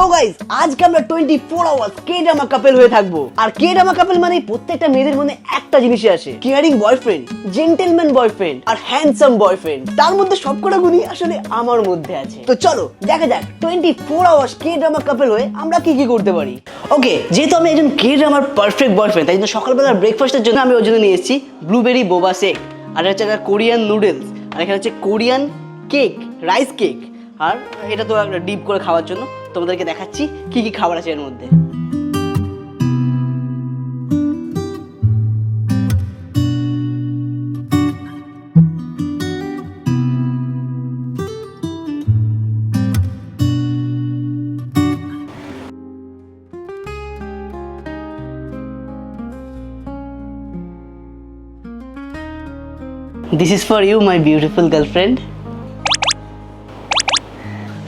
So guys আজকে আমরা twenty four hours K drama couple হয়ে থাকব। আর কে ড্রামা কাপেল মানে প্রত্যেকটা মেয়েদের মধ্যে একটা জিনিসই আসে। কেয়ারিং বয়ফ্রেন্ড জেন্টেলম্যান বয়ফ্রেন্ড আর হ্যান্ডসাম বয়ফ্রেন্ড তার মধ্যে সবকটা গুণই আসলে আমার মধ্যে আছে। তো চলো, দেখা যাক twenty four hours K drama couple হয়ে আমরা কি কি করতে পারি। ওকে যেহেতু আমি একজন কে ড্রামার পারফেক্ট বয়ফ্রেন্ড তাই জন্য সকালবেলার ব্রেকফাস্টের জন্য আমি ওর জন্য নিয়ে এসেছি ব্লুবেরি বোবা শেক আর হচ্ছে একটা কোরিয়ান নুডলস আর এখানে হচ্ছে কোরিয়ান কেক রাইস কেক আর এটা তো একটা ডিপ করে খাওয়ার জন্য। তোমাদেরকে দেখাচ্ছি কি কি খাবার আছে এর মধ্যে। This is for you my beautiful girlfriend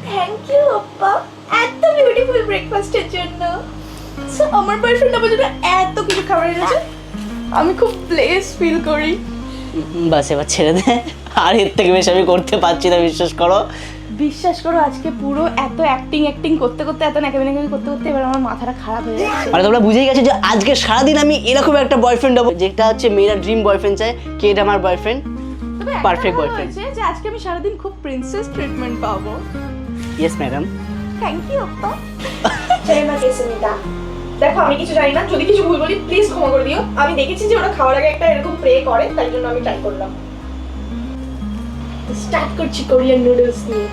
thank you Appa এত বিউটিফুল ব্রেকফাস্টের জন্য। সো আমার বয়ফ্রেন্ড আমার জন্য এত কিছু খাবার এনেছে। আমি খুব ব্লেস ফিল করি। বাস এবার ছেড়ে দে। আর এর থেকে বেশি আমি করতে পারছি না বিশ্বাস করো। বিশ্বাস করো আজকে পুরো এত অ্যাক্টিং অ্যাক্টিং করতে করতে এত ন্যাকামি ন্যাকামি করতে করতে এবার আমার মাথাটা খারাপ হয়ে যাচ্ছে। মানে তোমরা বুঝেই গেছো যে আজকে সারাদিন আমি এরকম একটা বয়ফ্রেন্ড হব যেটা হচ্ছে মেয়েরা ড্রিম বয়ফ্রেন্ড চায় কে এটা আমার বয়ফ্রেন্ড boyfriend. হয়েছে যে আজকে আমি সারাদিন খুব প্রিন্সেস ট্রিটমেন্ট পাবো। ইয়েস ম্যাডাম থ্যাংক ইউ আপ্পা জানি না কেসমিতা দেখো আমি কিছু জানি না। যদি কিছু ভুল বলি প্লিজ ক্ষমা করে দিও। আমি দেখেছি যে ওরা খাওয়ার আগে একটা এরকম প্রে করে তাই জন্য আমি ট্রাই করলাম। স্টার্ট করছি কোরিয়ান নুডলস দিয়ে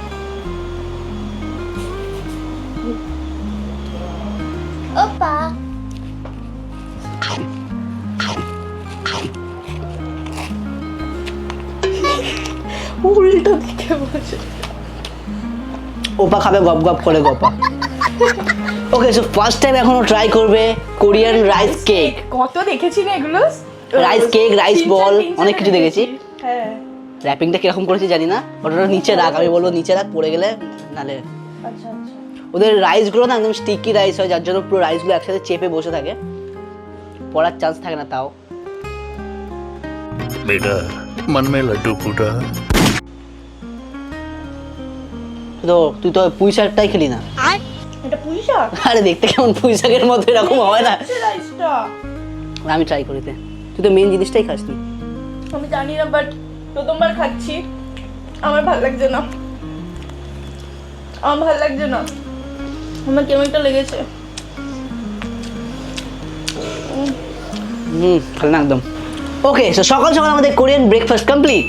ওপা উল্টো দিকে বসে। ওপা খাবে গপ গপ করে গপা। ওকে সো ফার্স্ট টাইম এখনও ট্রাই করবে কোরিয়ান রাইস কেক কত দেখেছি না এগুলো? রাইস কেক রাইস বল অনেক কিছু দেখেছি। হ্যাঁ। র্যাপিংটা কীরকম করেছি জানি না ওটা নিচে রাখ আমি বলব নিচে রাখ পড়ে গেলে নালে। আচ্ছা, আচ্ছা। ওদের রাইসগুলো না একদম স্টিকি রাইস হয় যার জন্য পুরো রাইসগুলো একসাথে চেপে বসে থাকে। পড়ার চান্স থাকে না তাও। বেটা মন মে লাড্ডু ফুটা। তো তুই তো পুঁই শাকটাই খেলি না। এটা পুঁই শাক? আরে দেখতে কেমন পুঁই শাকের মতো এরকম হয় না। আমি ট্রাই করিতে তুই তো মেন জিনিসটাই খাস নি। আমি জানি না বাট প্রথমবার খাচ্ছি। আমার ভালো লাগছে না। আমার ভালো লাগছে না। আমার কেমন একটা লেগেছে। হুম ভালো না একদম। ওকে সো সকাল সকাল আমাদের কোরিয়ান ব্রেকফাস্ট কমপ্লিট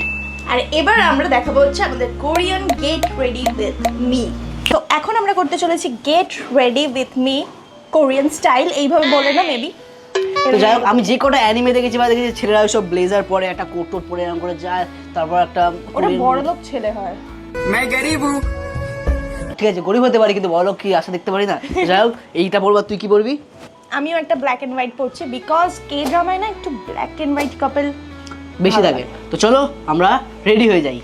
আর এবার আমরা দেখাবো হচ্ছে আমাদের Korean get ready with me তো এখন আমরা করতে চলেছি get ready with me Korean style এইভাবে বলে না মেবি তো যাই হোক আমি যে কটা অ্যানিমে দেখেছি বা দেখেছি ছেলেরা সব ব্লেজার পরে একটা কোট টোট পরে এরকম করে যায় তারপর একটা ওটা বড় লোক ছেলে হয়। ঠিক আছে গরিব হতে পারি কিন্তু বড় কি আশা দেখতে পারি না? যাই হোক এইটা বলবা তুই কি বলবি আমিও একটা ব্ল্যাক এন্ড হোয়াইট পরছি বিকজ কে ড্রামায় না একটু ব্ল্যাক এন্ড হোয়াইট কাপল বেশি থাকে তো চলো আমরা রেডি হয়ে যাই।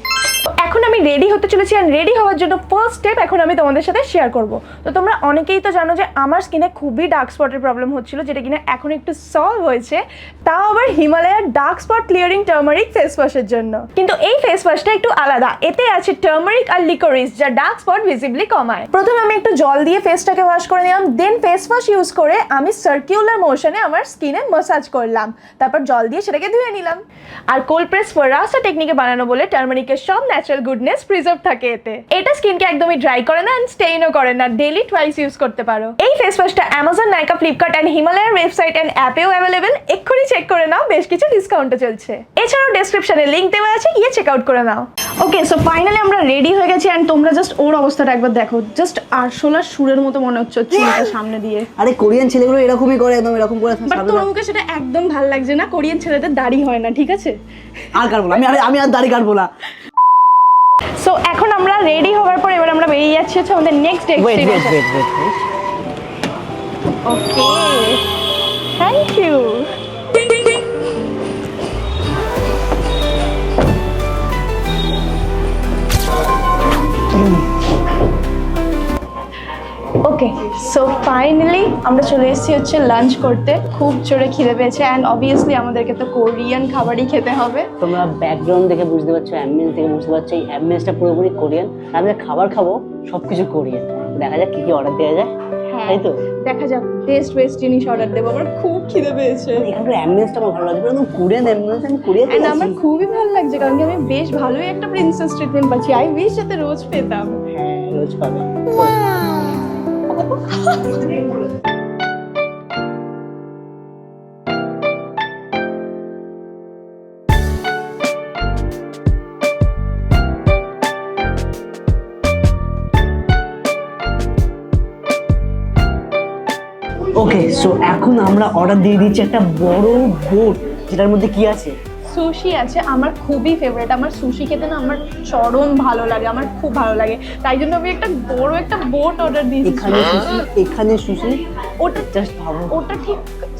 এখন আমি রেডি হতে চলেছি আর রেডি হওয়ার জন্য ফার্স্ট স্টেপ এখন আমি তোমাদের সাথে শেয়ার করব। তো তোমরা অনেকেই তো জানো যে আমার স্কিনে খুবই ডার্ক স্পটের প্রবলেম হচ্ছিল, যেটা কিনা এখন একটু সলভ হয়েছে। তাও আবার হিমালয়ার dark spot clearing turmeric face ওয়াশের জন্য। কিন্তু এই ফেস ওয়াশটা একটু আলাদা। এতে আছে টার্মারিক আর লিকোরিস যা ডার্ক স্পট ভিজিবলি কমায়। প্রথমে আমি একটু জল দিয়ে ফেসটাকে ওয়াশ করে নিলাম দেন ফেস ওয়াশ ইউজ করে আমি সার্কিউলার মোশনে আমার স্কিনে ম্যাসাজ করলাম। তারপর জল দিয়ে সেটাকে ধুয়ে নিলাম। আর কোল্ড প্রেস ফরাসা টেকনিকে বানানো বলে টার্মারিকের সব ন্যাচারাল গুডনেস প্রিজার্ভ থাকে এতে। এটা স্কিনকে একদমই ড্রাই করে না অ্যান্ড স্টেইনও করে না। ডেইলি টুয়াইস ইউজ করতে পারো। এই ফেস ওয়াশটা অ্যামাজন নাইকা ফ্লিপকার্ট অ্যান্ড হিমালয়ার ওয়েবসাইট অ্যান্ড অ্যাপেও অ্যাভেলেবেল এক্ষুনি চেক করে নাও বেশ কিছু ডিসকাউন্টও চলছে। এছাড়াও ডেসক্রিপশনে লিংক দেওয়া আছে গিয়ে চেক আউট করে নাও। ওকে সো ফাইনালি আমরা রেডি হয়ে গেছি অ্যান্ড তোমরা জাস্ট ওর অবস্থাটা একবার দেখো। জাস্ট আর আরশোলার সুরের মতো মনে হচ্ছে চুলটা সামনে দিয়ে। আরে কোরিয়ান ছেলেগুলো এরকমই করে একদম এরকম করে বাট সামনে তোর মুখে সেটা একদম ভালো লাগছে না? কোরিয়ান ছেলেদের দাড়ি হয় না ঠিক আছে? আর কাটবো না আমি আমি- আমি আর দাড়ি কাটবো না। সো এখন আমরা রেডি হওয়ার পর এবার আমরা বেরিয়ে যাচ্ছি হচ্ছে আমাদের next destination okay thank you okay so finally আমরা চলে এসেছি হচ্ছে লাঞ্চ করতে। খুব জোরে খিদে পেয়েছে অ্যান্ড অবভিয়াসলি আমাদেরকে তো কোরিয়ান খাবারই খেতে হবে। তোমরা ব্যাকগ্রাউন্ড দেখে বুঝতে পারছ অ্যাম্বিয়েন্স দেখে বুঝতে পারছ এই অ্যাম্বিয়েন্সটা পুরোপুরি কোরিয়ান আমরা খাবার খাব সব কিছু কোরিয়ান দেখা যাক কি কি অর্ডার দেওয়া যায়। হ্যাঁ তাই তো? দেখা যাক বেস্ট বেস্ট জিনিস অর্ডার দেবো। আমার খুব খিদে পেয়েছে। এখানকার অ্যাম্বিয়েন্সটা আমার ভালো লাগছে একদম কোরিয়ান অ্যাম্বিয়েন্স আমি কোরিয়াতে অ্যান্ড আমার খুবই ভালো লাগছে কারণ কি আমি বেশ ভালোই একটা প্রিন্সেস ট্রিটমেন্ট পাচ্ছি। আই উইশ যাতে রোজ পেতাম। হ্যাঁ রোজ পাবে। ওকে সো এখন আমরা অর্ডার দিয়ে দিচ্ছি একটা বড় বোট যেটার মধ্যে কি আছে? সুশি আছে আমার খুবই ফেভারিট আমার সুশি খেতে না আমার চরম ভালো লাগে আমার খুব ভালো লাগে। তাই জন্য আমি একটা বড় একটা বোট অর্ডার দিয়েছি। এখানে সুশি এখানে সুশি? ওটা জাস্ট ভাবো। ওটা ঠিক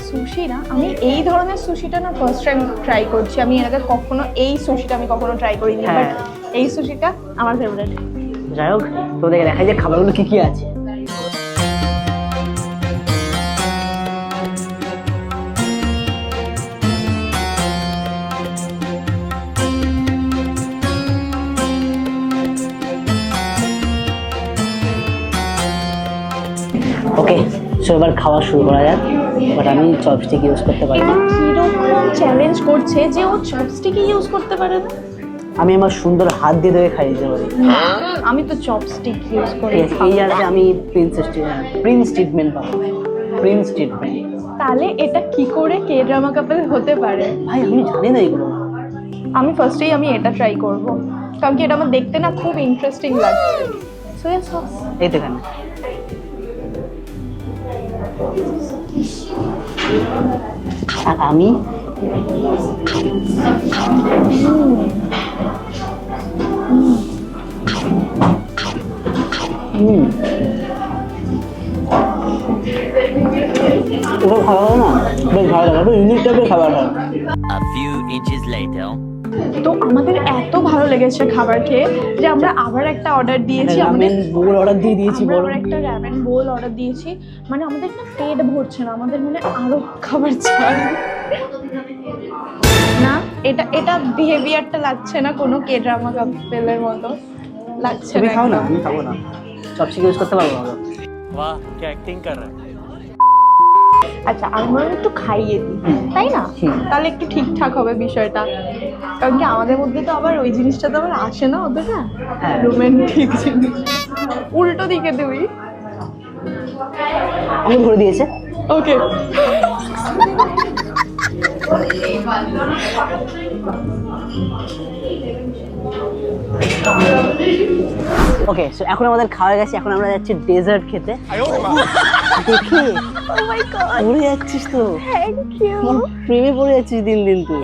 সুশি না। আমি এই ধরনের সুশিটা না ফার্স্ট টাইম ট্রাই করছি। আমি এর আগে কখনো এই সুশিটা আমি কখনো ট্রাই করিনি হ্যাঁ। বাট এই সুশিটা আমার ফেভারিট যাই হোক তোমাদেরকে দেখা যায় খাবারগুলো কি কি আছে। সো এবার খাওয়া শুরু করা যাক বাট আমি চপস্টিক ইউজ করতে পারি না। কীরকম চ্যালেঞ্জ করছে যে ও চপস্টিকই ইউজ করতে পারে না? আমি আমার সুন্দর হাত দিয়ে ধরে খাই দিতে পারি। আমি তো চপস্টিক ইউজ করি। আছে এই জায়গাতে আমি প্রিন্সেস প্রিন্স ট্রিটমেন্ট পাবো। প্রিন্স ট্রিটমেন্ট তাহলে এটা কি করে কে ড্রামা কাপেল হতে পারে? ভাই আমি জানি না এগুলো। আমি ফার্স্টেই আমি এটা ট্রাই করব। কারণ কি এটা আমার দেখতে না খুব ইন্টারেস্টিং লাগছে। সোয়া সস এই তো এখানে আর আমি হুম এগুলো খাবার না বেশ ভালো লাগে একটু ইউনিক টাইপের খাবার হয় A few inches later. তো আমাদের এত ভালো লেগেছে খাবার খেয়ে যে আমরা আবার একটা অর্ডার দিয়েছি আমাদের বোল অর্ডার দিয়ে দিয়েছি আমরা একটা র্যামেন বোল অর্ডার দিয়েছি। মানে আমাদের না পেট ভরছে না আমাদের মানে আরও খাবার চাই। না এটা এটা বিহেভিয়ারটা লাগছে না কোনো কে ড্রামা কাপেলের মতো। লাগছে না খাও না? আমি খাব না। সব ইউজ করতে পারব না। বাহ কি অ্যাক্টিং কর রহা আচ্ছা আমরা একটু খাইয়ে দিই। তাই না? তাহলে একটু ঠিকঠাক হবে বিষয়টা। কারণ কি আমাদের মধ্যে তো আবার ওই জিনিসটা তো আবার আসে না অতটা হ্যাঁ। রোমান্টিক জিনিস। উল্টো দিকে দিবি। আমি ধরে দিয়েছে। ওকে ওকে সো এখন আমাদের খাওয়া গেছে এখন আমরা যাচ্ছি ডেজার্ট খেতে। দেখি। ও মাই গড পড়ে যাচ্ছিস তো। প্রেমে পড়ে যাচ্ছিস দিন দিন তুই।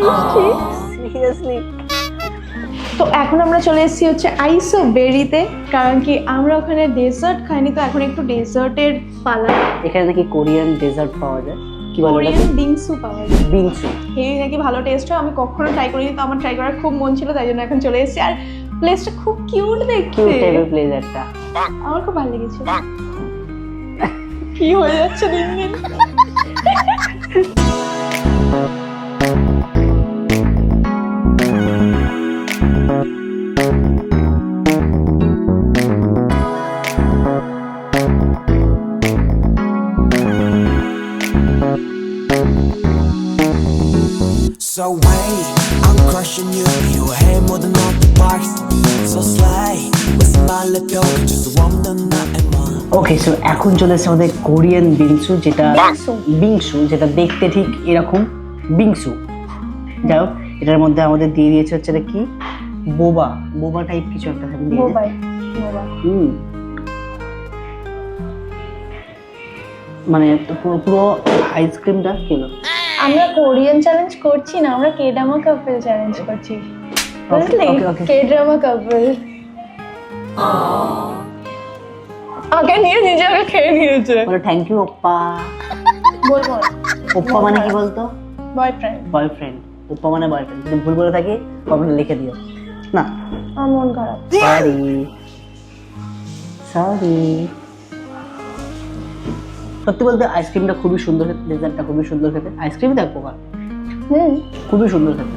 সিরিয়াসলি তো এখন আমরা চলে এসেছি হচ্ছে আইসো বেরিতে কারণ কি আমরা ওখানে ডেজার্ট খাইনি তো এখন একটু ডেজার্টের পালা। এখানে নাকি কোরিয়ান ডেজার্ট পাওয়া যায়। কি বলে কোরিয়ান বিংসু পাওয়া যায়। বিংসু হেভি নাকি ভালো টেস্ট হয় আমি কখনো ট্রাই করিনি তো আমার ট্রাই করার খুব মন ছিল তাই জন্য এখন চলে এসেছি। আর প্লেসটা খুব কিউট দেখতে। আমার খুব ভালো লেগেছে। কি হয়ে যাচ্ছে দিন দিন? So wait, I'm crushing you. You 해 모든 other parts. So slay, with my little just one the night and one. Okay so এখন চলে এসেছে আমাদের কোরিয়ান বিংসু যেটা বিংসু। বিংসু যেটা দেখতে ঠিক এরকম বিংসু যাই হোক এটার মধ্যে আমাদের দিয়ে দিয়েছে হচ্ছে এটা কি বোবা বোবা টাইপ কিছু একটা থাকে দিয়েছে। মোবাইল মোবাইল হুম মানে তো পুরো পুরো আইসক্রিমটা খেলো আমরা কোরিয়ান চ্যালেঞ্জ করছি না আমরা কে ড্রামা কাপল চ্যালেঞ্জ করছি বুঝলি. কে ড্রামা কাপল আগে নিয়ে নিজে আগে খেয়ে নিয়েছে। বলো থ্যাংক ইউ ওপ্পা। বলব ওপ্পা মানে কি বলতো? বয়ফ্রেন্ড বয়ফ্রেন্ড ওপ্পা মানে বয়ফ্রেন্ড যদি ভুল বলে থাকি কমেন্টে লিখে দিও। না। আমার মন খারাপ। সরি সরি সত্যি বলতে আইসক্রিমটা খুবই সুন্দর খেতে ডেজার্টটা খুবই সুন্দর খেতে। আইসক্রিম দেখ হুম। খুবই সুন্দর খেতে।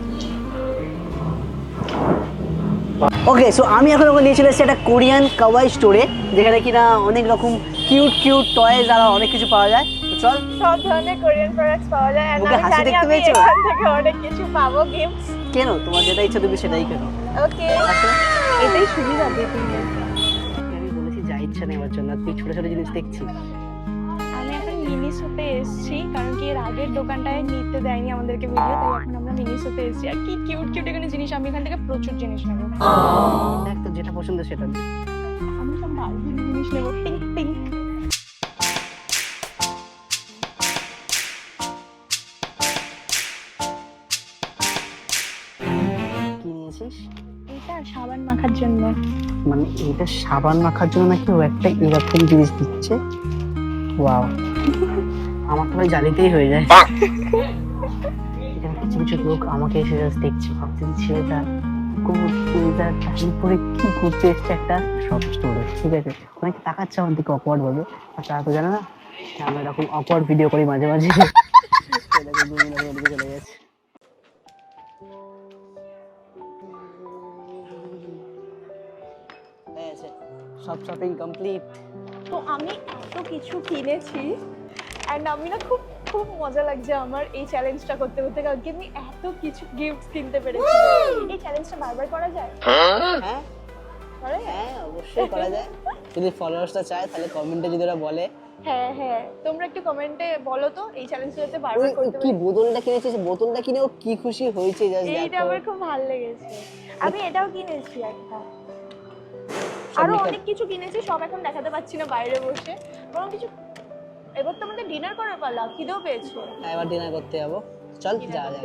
ওকে সো আমি এখন ওখানে নিয়ে চলে এসেছি একটা কোরিয়ান কাওয়াই স্টোরে যেখানে কিনা অনেক রকম কিউট কিউট টয়েস আর অনেক কিছু পাওয়া যায়। চল। সব ধরনের কোরিয়ান প্রোডাক্টস পাওয়া যায়। মুখে আমি জানি আমি এখান থেকে অনেক কিছু পাবো গিফটস কেন? তোমার যেটা ইচ্ছা তুমি সেটাই কেন? ওকে এটাই সুবিধা দিয়ে আমি বলেছি যা ইচ্ছা নেওয়ার জন্য আর তুই ছোট ছোট জিনিস দেখছি আমি এখন মিনিসোতে এসেছি কারণ কি এর আগের দোকানটায় নিতে দেয়নি আমাদেরকে ভিডিও তাই এখন আমরা মিনিসোতে এসেছি। আর কি কিউট কিউট এখানে জিনিস আমি এখান থেকে প্রচুর জিনিস নেব। দেখ তোর যেটা পছন্দ সেটা আমি সব জিনিস নেব পিঙ্ক পিঙ্ক এটা সাবান মাখার জন্য। মানে এটা সাবান মাখার জন্য নাকি ও একটা এরকম জিনিস দিচ্ছে? ওয়াও আমার তো ভাই জানিতেই হয়ে যায়। এখানে কিছু কিছু লোক আমাকে এসে জাস্ট দেখছে ভাবছে ছেলেটা পরে কি করতে এসছে একটা সব স্টোরে ঠিক আছে? অনেকে তাকাচ্ছে আমার দিকে অকওয়ার্ড ভাবে। আর তারা তো জানে না আমরা এরকম অকওয়ার্ড ভিডিও করি মাঝে মাঝে। চলে গেছে। সব শপিং কমপ্লিট তো আমি এত কিছু কিনেছি অ্যান্ড আমি না খুব খুব মজা লাগছে আমার এই চ্যালেঞ্জটা করতে করতে। কারণ কি আমি এত কিছু গিফট কিনতে পেরেছি। এই চ্যালেঞ্জটা বারবার করা যায়? হ্যাঁ। হ্যাঁ অবশ্যই করা যায়। যদি ফলোয়ার্সটা চায় তাহলে কমেন্টে যদি ওরা বলে। হ্যাঁ হ্যাঁ। তোমরা একটু কমেন্টে বলো তো এই বারবার ওই করতে কি বোতলটা কিনেছিস? বোতলটা কিনে ও কি খুশি হয়েছে জাস্ট এইটা আমার খুব ভালো লেগেছে। আমি এটাও কিনেছি একটা। আরও অনেক কিছু কিনেছি সব এখন দেখাতে পাচ্ছি না বাইরে বসে। বরং কিছু এবার তো আমাদের ডিনার করার পালা খিদেও পেয়েছে। হ্যাঁ, এবার ডিনার করতে যাব। চল যাওয়া যাক।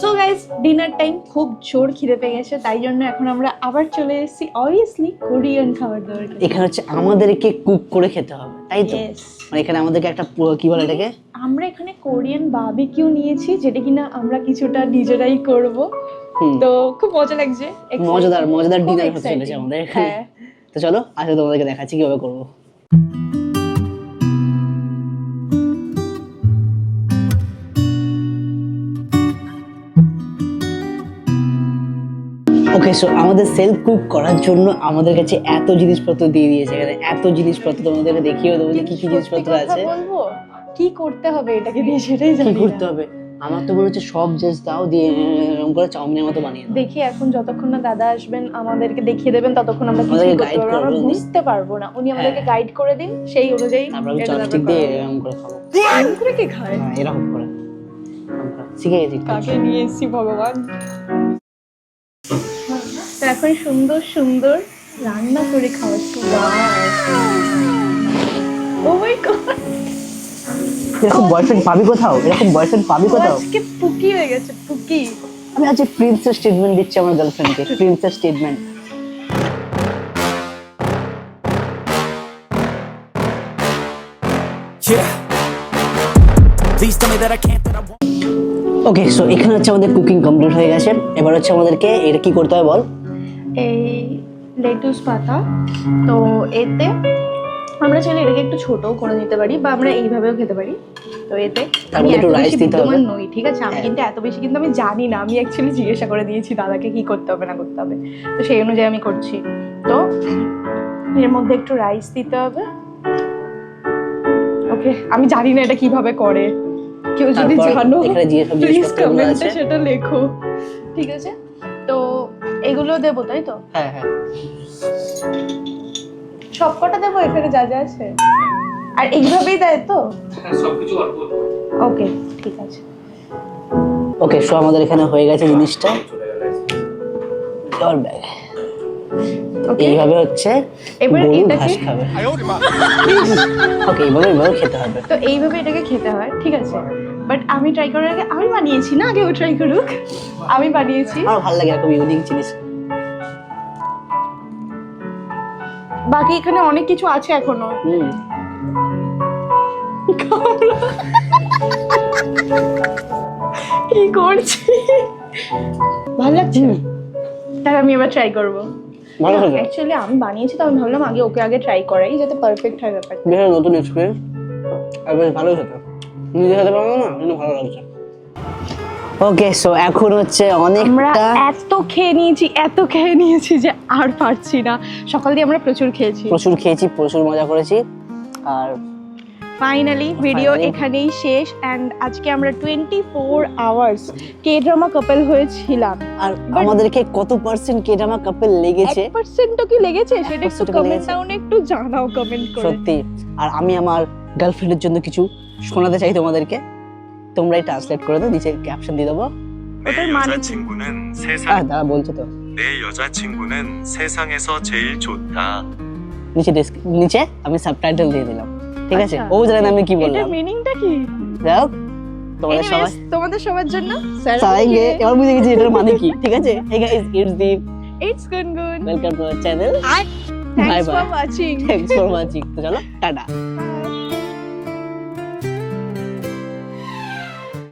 সো গাইজ ডিনার টাইম খুব জোর খিদে পেয়ে গেছে তাই জন্য এখন আমরা আবার চলে এসেছি অবভিয়াসলি কোরিয়ান খাবার দাবার এখানে হচ্ছে আমাদেরকে কুক করে খেতে হবে তাই তো? মানে এখানে আমাদেরকে একটা কি বলে এটাকে? আমরা এখানে কোরিয়ান বারবিকিউ নিয়েছি যেটা কিনা আমরা কিছুটা নিজেরাই করব। তো খুব মজা লাগছে. মজাদার মজাদার ডিনার হতে আমাদের। এখানে হ্যাঁ। তো চলো আজকে তোমাদেরকে দেখাচ্ছি কীভাবে করব। ওকে সো আমাদের সেলফ কুক করার জন্য আমাদের কাছে এত জিনিসপত্র দিয়ে দিয়েছে এখানে এত জিনিসপত্র তোমাদেরকে দেখিয়ে দেবো যে কি কি জিনিসপত্র আছে। কি করতে হবে এটাকে দিয়ে সেটাই কি জানি করতে হবে? আমার তো মনে হচ্ছে সব জাস্ট দাও দিয়ে এরকম করে চাউমিনের মতো বানিয়ে দাও। দেখি এখন যতক্ষণ না দাদা আসবেন আমাদেরকে দেখিয়ে দেবেন ততক্ষণ আমরা কিছু করতে পারব না। আমরা। বুঝতে পারব না। উনি আমাদেরকে হ্যাঁ। গাইড করে দিন সেই অনুযায়ী তারপর আমি এটা তারপর চপস্টিক দিয়ে এরকম করে খাব। এরকম করে কি খায়? হ্যাঁ এরকম করে। শিখে গেছি। কাকে নিয়ে এসেছি ভগবান? তো এখন সুন্দর সুন্দর রান্না করে খাওয়াচ্ছি ও মাই গড এরকম বয়ফ্রেন্ড পাবি কোথাও? এরকম বয়ফ্রেন্ড পাবি কোথাও? আজকে পুকি হয়ে গেছে পুকি। আমি আজকে প্রিন্সেস স্টেটমেন্ট দিচ্ছি আমার গার্লফ্রেন্ডকে princess statement Yeah. Please tell me that I can't, that I won't. Okay so এখানে হচ্ছে আমাদের কুকিং কমপ্লিট হয়ে গেছে। এবার হচ্ছে আমাদেরকে এটা কি করতে হবে বল? এই লেটুস পাতা। তো এতে আমরা চাইলে এটাকে একটু ছোটও করে নিতে পারি বা আমরা এইভাবেও খেতে পারি। তো এতে আমি এত বেশি দিতে হবে। বিদ্যমান নই ঠিক আছে? আমি হ্যাঁ। কিন্তু এত বেশি কিন্তু আমি জানি না। আমি অ্যাকচুয়ালি জিজ্ঞাসা করে দিয়েছি দাদাকে কি করতে হবে না করতে হবে? তো সেই অনুযায়ী আমি করছি। তো এর মধ্যে একটু রাইস দিতে হবে। ওকে আমি জানি না এটা কীভাবে করে। কেউ যদি জানো প্লিজ কমেন্টে সেটা লেখো। ঠিক আছে? তো এগুলো দেবো তাই তো? হ্যাঁ হ্যাঁ। সবকটা দেবো এখানে যা যা আছে? আর এইভাবেই দেয় তো? সবকিছু অল্প ওকে ঠিক আছে। ওকে সো আমাদের এখানে হয়ে গেছে জিনিসটা। জল ব্যাগ। এইভাবে হচ্ছে এবার গরু ঘাস খাবে। ওকে এইভাবে এইভাবে খেতে হবে। তো এইভাবে এটাকে খেতে হয় ঠিক আছে? বাট আমি ট্রাই করার আগে আমি বানিয়েছি না আগে ও ট্রাই করুক। আমি বানিয়েছি। আমার ভালো লাগে এরকম ইউনিক জিনিস। বাকি এখানে অনেক কিছু আছে এখনও। হুম। কি করছি? ভালো লাগছে? তাহলে আমি এবার ট্রাই করব। ভালো লাগে অ্যাকচুয়ালি আমি বানিয়েছি তো আমি ভাবলাম আগে ওকে আগে ট্রাই করাই যাতে পারফেক্ট হয় ব্যাপারটা। বেশ নতুন এক্সপিরিয়েন্স আর বেশ ভালোই হতো। নিজে খেতে পারব না কিন্তু ভালো লাগছে। ওকে সো এখন হচ্ছে অনেক আমরা এত খেয়ে নিয়েছি এত খেয়ে নিয়েছি যে আর পারছি না। সকাল দিয়ে আমরা প্রচুর খেয়েছি। প্রচুর খেয়েছি প্রচুর মজা করেছি। আর ফাইনালি ভিডিও Finally. এখানেই শেষ অ্যান্ড আজকে আমরা টোয়েন্টি ফোর আওয়ার্স কে ড্রামা কাপল হয়েছিলাম আর But- আমাদেরকে কত পার্সেন্ট কেটামা কাপেল লেগেছে এক পার্সেন্টও কি লেগেছে সেটা একটু 1% কি কমেন্ট লেগেছে? ডাউনে একটু জানাও কমেন্ট করে সত্যি আর আমি আমার গার্লফ্রেন্ডের জন্য কিছু শোনাতে চাই তোমাদেরকে তোমরাই ট্রান্সলেট করে দাও নিচে ক্যাপশন দিয়ে দেবো 내 어떤 말이- 여자친구는 আহ 세상 দাঁড়া বলছো তো 내 여자친구는 세상에서 제일 좋다. নিচে ডেস্ক নিচে আমি সাবটাইটেল দিয়ে দিলাম ঠিক আছে? আচ্ছা। ও জানে না আমি কি বললাম। এটা মিনিংটা কি? যাও তোমাদের সবাই তোমাদের সবার জন্য সবাইকে এবার বুঝে গেছি এটার মানে কি। ঠিক আছে? Hey guys it's the it's Gungun welcome to our channel thanks bye. For watching thanks for watching তো চলো টাটা।